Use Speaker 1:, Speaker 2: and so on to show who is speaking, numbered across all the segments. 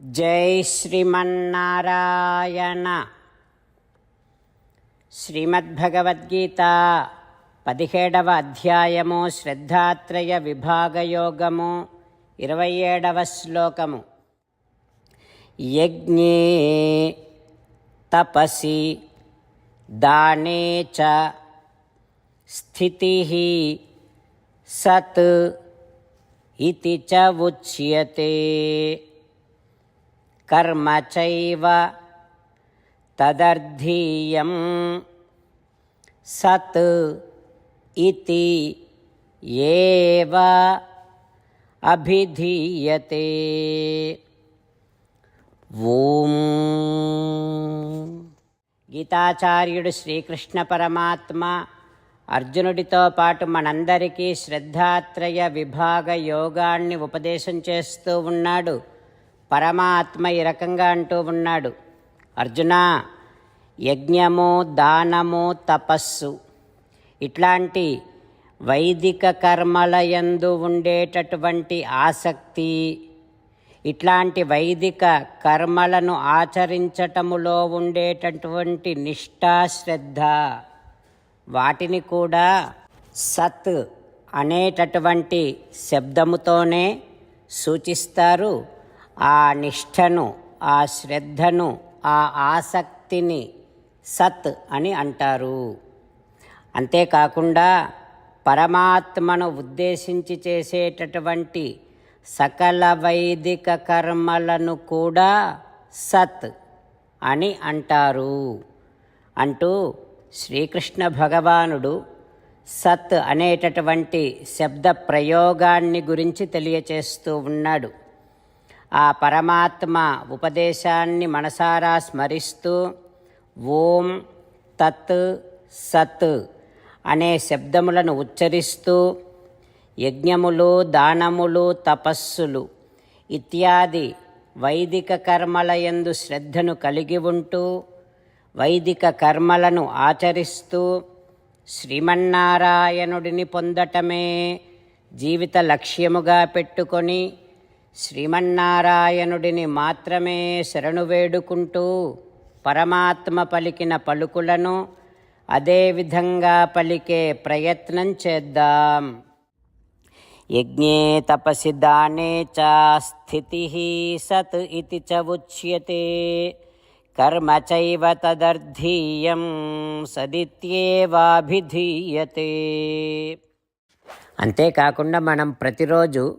Speaker 1: జై శ్రీమన్నారాయణ. శ్రీమద్భగవద్గీత పదిహేడవ అధ్యాయము శ్రద్ధాత్రయ విభాగయోగము ఇరవై ఏడవ శ్లోకము. యజ్ఞే తపసి దానే చ స్థితి సత్ ఇది చ ఉచ్యతే. కర్మ చైవ తదర్థీయం సత్ ఇతి ఏవ అభిధీయతే ఓం గీతాచార్యుడు శ్రీకృష్ణ పరమాత్మ అర్జునుడితో పాటు మనందరికీ శ్రద్ధాత్రయ విభాగ యోగాన్ని ఉపదేశం చేస్తూ ఉన్నాడు. పరమాత్మ ఈ రకంగా అంటూ ఉన్నాడు. అర్జున యజ్ఞము దానము తపస్సు. ఇట్లాంటి వైదిక కర్మల యందు ఉండేటటువంటి ఆసక్తి ఇట్లాంటి వైదిక కర్మలను ఆచరించటములో ఉండేటటువంటి నిష్ఠాశ్రద్ధ వాటిని కూడా సత్ అనేటటువంటి శబ్దముతోనే సూచిస్తారు. ఆ నిష్ఠను ఆ శ్రద్ధను ఆ ఆసక్తిని సత్ అని అంటారు. అంతేకాకుండా పరమాత్మను ఉద్దేశించి చేసేటటువంటి సకల వైదిక కర్మలను కూడా సత్ అని అంటారు. అంటూ శ్రీకృష్ణ భగవానుడు సత్ అనేటటువంటి శబ్ద ప్రయోగాన్ని గురించి తెలియచేస్తూ ఉన్నాడు. ఆ పరమాత్మ ఉపదేశాన్ని మనసారా స్మరిస్తూ ఓం తత్ సత్ అనే శబ్దములను ఉచ్చరిస్తూ యజ్ఞములు దానములు తపస్సులు ఇత్యాది వైదిక కర్మలయందు శ్రద్ధను కలిగి ఉంటూ వైదిక కర్మలను ఆచరిస్తూ శ్రీమన్నారాయణుడిని పొందటమే జీవిత లక్ష్యముగా పెట్టుకొని శ్రీమన్నారాయణుడిని మాత్రమే శరణు వేడుకుంటూ పరమాత్మ పలికిన పలుకులను అదేవిధంగా పలికే ప్రయత్నం చేద్దాం. యజ్ఞే తపసి దానే చ స్థితి సత్ ఇది చ ఉచ్యతే. కర్మ చైవ తదర్థీయం సదిత్యేవాభిధీయతే. అంతేకాకుండా మనం ప్రతిరోజు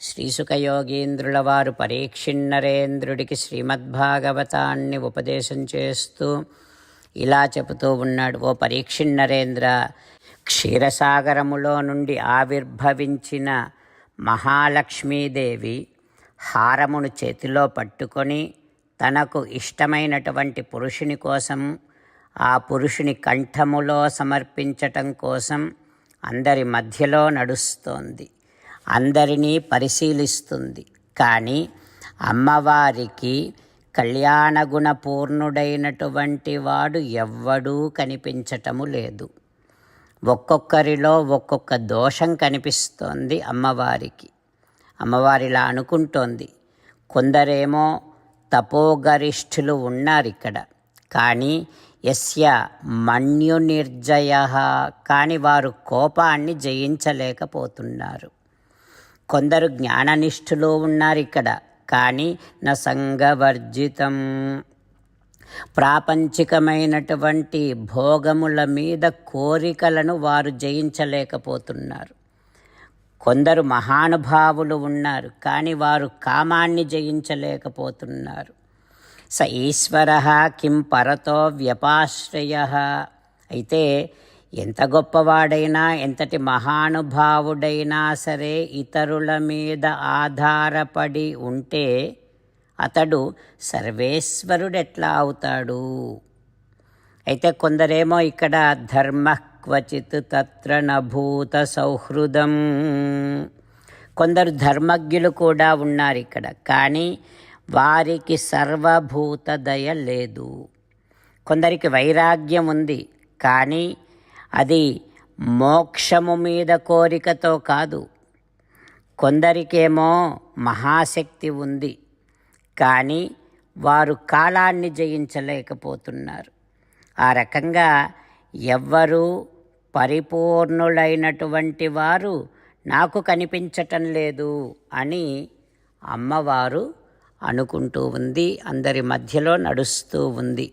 Speaker 1: శ్రీసుఖయోగీంద్రుల వారు పరీక్షిన్నరేంద్రుడికి శ్రీమద్భాగవతాన్ని ఉపదేశం చేస్తూ ఇలా చెబుతూ ఉన్నాడు ఓ పరీక్షిన్నరేంద్ర క్షీరసాగరములో నుండి ఆవిర్భవించిన మహాలక్ష్మీదేవి హారమును చేతిలో పట్టుకొని తనకు ఇష్టమైనటువంటి పురుషుని కోసం ఆ పురుషుని కంఠములో సమర్పించటం కోసం అందరి మధ్యలో నడుస్తోంది. అందరినీ పరిశీలిస్తుంది. కానీ అమ్మవారికి కళ్యాణగుణపూర్ణుడైనటువంటి వాడు ఎవ్వడూ కనిపించటము లేదు. ఒక్కొక్కరిలో ఒక్కొక్క దోషం కనిపిస్తోంది అమ్మవారికి. అమ్మవారిలా అనుకుంటోంది. కొందరేమో తపోగరిష్ఠులు ఉన్నారు ఇక్కడ. కానీ ఎస్య మన్యునిర్జయ. కాని వారు కోపాన్ని జయించలేకపోతున్నారు. కొందరు జ్ఞాననిష్ఠులు ఉన్నారు ఇక్కడ కానీ నా ప్రాపంచికమైనటువంటి భోగముల మీద కోరికలను వారు జయించలేకపోతున్నారు. కొందరు మహానుభావులు ఉన్నారు కానీ వారు కామాన్ని జయించలేకపోతున్నారు. స ఈశ్వర కిం పరతో వ్యపాశ్రయ. అయితే ఎంత గొప్పవాడైనా ఎంతటి మహానుభావుడైనా సరే ఇతరుల మీద ఆధారపడి ఉంటే అతడు సర్వేశ్వరుడెట్లా అవుతాడు? అయితే కొందరేమో ఇక్కడ ధర్మ క్వచిత్ తత్ర నభూత సౌహృదం. కొందరు ధర్మజ్ఞులు కూడా ఉన్నారు ఇక్కడ కానీ వారికి సర్వభూత దయ లేదు. కొందరికి వైరాగ్యం ఉంది కానీ అది మోక్షము మీద కోరికతో కాదు. కొందరికేమో మహాశక్తి ఉంది కానీ వారు కాలాన్ని జయించలేకపోతున్నారు. ఆ రకంగా ఎవ్వరూ పరిపూర్ణులైనటువంటి వారు నాకు కనిపించటం లేదు అని అమ్మవారు అనుకుంటూ ఉంది అందరి మధ్యలో నడుస్తూ ఉంది.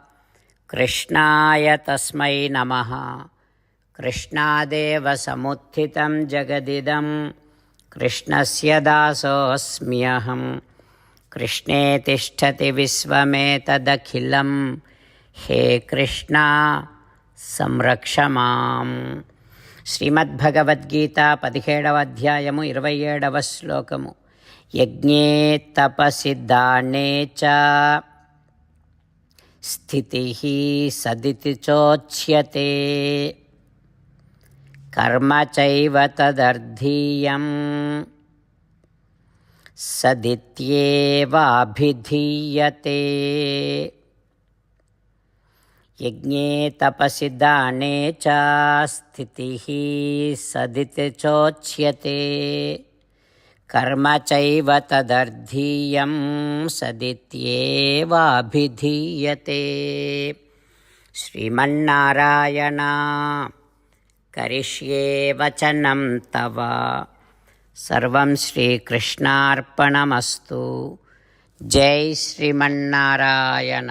Speaker 1: కృష్ణాయ తస్మై నమ. కృష్ణాదేవ సముత్థితం జగదిదం. కృష్ణస్య దాసోऽస్మ్యహం. కృష్ణే తిష్టతి విశ్వమేతదఖిలం. హే కృష్ణ సంరక్ష మాం. శ్రీమద్భగవద్గీత పదిహేడవ అధ్యాయము ఇరవై ఏడవ శ్లోకము. యజ్ఞే తపసి దానే చ స్థితి సదితి చోచ్యతే కర్మ చైవ తదర్థీయం సదిత్యేవాభిధీయతే యజ్ఞే తపసి దానే చ స్థితి సదితి చోచ్యతే కర్మ చైవ తదర్థీయం సదిత్యేవాభిధీయతే శ్రీమన్నారాయణ కరిష్యే వచనం తవ సర్వం శ్రీకృష్ణార్పణమస్తు జై శ్రీమన్నారాయణ